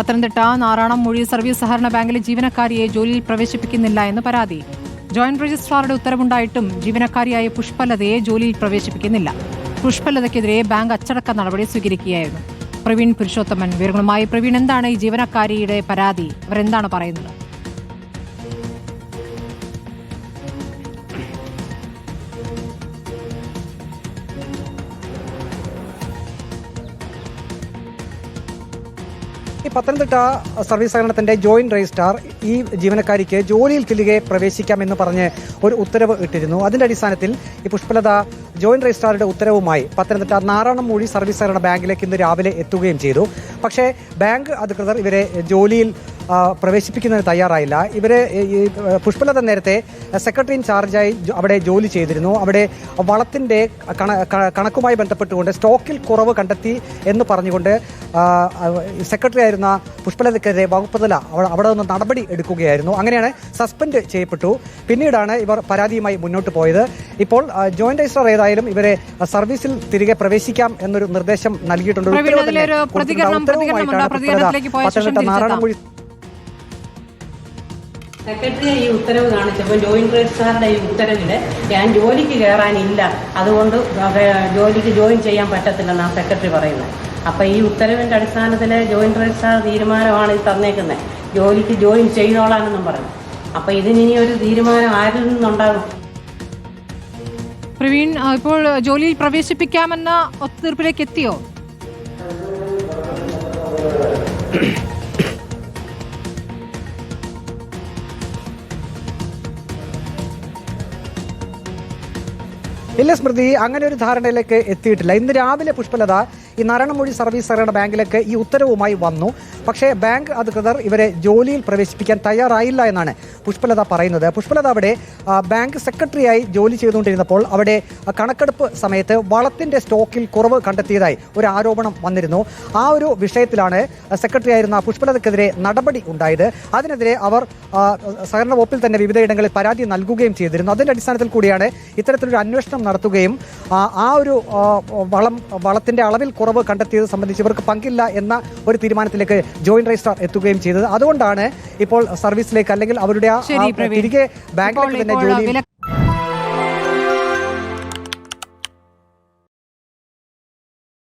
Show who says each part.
Speaker 1: പത്തനംതിട്ട നാറാണം മൊഴി സർവീസ് സഹകരണ ബാങ്കിലെ ജീവനക്കാരിയെ ജോലിയിൽ പ്രവേശിപ്പിക്കുന്നില്ല എന്ന് പരാതി. ജോയിന്റ് രജിസ്ട്രാറുടെ ഉത്തരവുണ്ടായിട്ടും ജീവനക്കാരിയായ പുഷ്പലതയെ ജോലിയിൽ പ്രവേശിപ്പിക്കുന്നില്ല. പുഷ്പലതയ്ക്കെതിരെ ബാങ്ക് അച്ചടക്ക നടപടി സ്വീകരിക്കുകയായിരുന്നു. പ്രവീൺ പുരുഷോത്തമൻ വിവരങ്ങളുമായി പ്രവീൺ. എന്താണ് ഈ ജീവനക്കാരിയുടെ പരാതി? അവരെന്താണ് പറയുന്നത്?
Speaker 2: ഈ പത്തനംതിട്ട സർവീസ് സഹകരണത്തിന്റെ ജോയിന്റ് രജിസ്ട്രാർ ഈ ജീവനക്കാരിക്ക് ജോലിയിൽ തിരികെ പ്രവേശിക്കാമെന്ന് പറഞ്ഞ് ഒരു ഉത്തരവ് ഇട്ടിരുന്നു. അതിന്റെ അടിസ്ഥാനത്തിൽ ഈ പുഷ്പലത ജോയിന്റ് രജിസ്ട്രാറുടെ ഉത്തരവുമായി പത്തനംതിട്ട നാറാണമൂഴി സർവീസ് സഹകരണ ബാങ്കിലേക്ക് ഇന്ന് രാവിലെ എത്തുകയും ചെയ്തു. പക്ഷേ ബാങ്ക് അധികൃതർ ഇവരെ ജോലിയിൽ പ്രവേശിപ്പിക്കുന്നതിന് തയ്യാറായില്ല. ഇവരെ ഈ- പുഷ്പലത നേരത്തെ സെക്രട്ടറി ഇൻ ചാർജായി അവിടെ ജോലി ചെയ്തിരുന്നു. അവിടെ വളത്തിന്റെ കണക്കുമായി ബന്ധപ്പെട്ടുകൊണ്ട് സ്റ്റോക്കിൽ കുറവ് കണ്ടെത്തി എന്ന് പറഞ്ഞുകൊണ്ട് സെക്രട്ടറി ആയിരുന്ന പുഷ്പലതയ്ക്കെതിരെ വകുപ്പ് തല അവിടെ നിന്ന് നടപടി എടുക്കുകയായിരുന്നു. അങ്ങനെയാണ് സസ്പെൻഡ് ചെയ്യപ്പെട്ടു. പിന്നീടാണ് ഇവർ പരാതിയുമായി മുന്നോട്ട് പോയത്. ഇപ്പോൾ ജോയിന്റ് രജിസ്ട്രാർ ഏതായാലും ഇവരെ സർവീസിൽ തിരികെ പ്രവേശിക്കാം എന്നൊരു നിർദ്ദേശം നൽകിയിട്ടുണ്ട്. ഒരു
Speaker 1: പ്രവീൺ,
Speaker 3: സെക്രട്ടറി ഈ ഉത്തരവ് കാണിച്ചപ്പോൾ ജോയിന്റ് രജിസ്ട്രാറുടെ ഈ ഉത്തരവിൽ ഞാൻ ജോലിക്ക് കയറാനില്ല അതുകൊണ്ട് അത് ജോലിക്ക് ജോയിൻ ചെയ്യാൻ പറ്റത്തില്ലെന്നാണ് സെക്രട്ടറി പറയുന്നത്. അപ്പോൾ ഈ ഉത്തരവിന്റെ അടിസ്ഥാനത്തിൽ ജോയിന്റ് രജിസ്ട്രാർ തീരുമാനമാണ് ഇത് തന്നേക്കുന്നത് ജോലിക്ക് ജോയിൻ ചെയ്തോളാനെന്നും പറഞ്ഞു. അപ്പോൾ ഇതിനി ഒരു തീരുമാനം ആരിൽ നിന്നുണ്ടാകും?
Speaker 1: പ്രവീൺ ഇപ്പോൾ ജോലിയിൽ പ്രവേശിപ്പിക്കാമെന്ന ഒത്തുതീർപ്പിലേക്ക് എത്തിയോ?
Speaker 2: ഇല്ല സ്മൃതി അങ്ങനെ ഒരു ധാരണയിലേക്ക് എത്തിയിട്ടില്ല. ഇന്ന് രാവിലെ പുഷ്പലത ഈ നാരായണമൊഴി സർവീസ് സഹകരണ ബാങ്കിലേക്ക് ഈ ഉത്തരവുമായി വന്നു. പക്ഷേ ബാങ്ക് അധികൃതർ ഇവരെ ജോലിയിൽ പ്രവേശിപ്പിക്കാൻ തയ്യാറായില്ല എന്നാണ് പുഷ്പലത പറയുന്നത്. പുഷ്പലത അവിടെ ബാങ്ക് സെക്രട്ടറിയായി ജോലി ചെയ്തുകൊണ്ടിരുന്നപ്പോൾ അവിടെ കണക്കെടുപ്പ് സമയത്ത് വളത്തിന്റെ സ്റ്റോക്കിൽ കുറവ് കണ്ടെത്തിയതായി ഒരു ആരോപണം വന്നിരുന്നു. ആ ഒരു വിഷയത്തിലാണ് സെക്രട്ടറി ആയിരുന്ന പുഷ്പലതയ്ക്കെതിരെ നടപടി ഉണ്ടായത്. അതിനെതിരെ അവർ സഹകരണ വകുപ്പിൽ തന്നെ വിവിധയിടങ്ങളിൽ പരാതി നൽകുകയും ചെയ്തിരുന്നു. അതിന്റെ അടിസ്ഥാനത്തിൽ കൂടിയാണ് ഇത്തരത്തിലൊരു അന്വേഷണം നടത്തുകയും ആ, ഒരു വളം വളത്തിന്റെ അളവിൽ കുറവ് കണ്ടെത്തിയത് സംബന്ധിച്ച് ഇവർക്ക് പങ്കില്ല എന്ന ഒരു തീരുമാനത്തിലേക്ക് ജോയിന്റ് രജിസ്ട്രാർ എത്തുകയും ചെയ്തത്. അതുകൊണ്ടാണ് ഇപ്പോൾ സർവീസിലേക്ക് അല്ലെങ്കിൽ അവരുടെ തിരികെ ബാങ്കിലേക്ക് തന്നെ ജോലി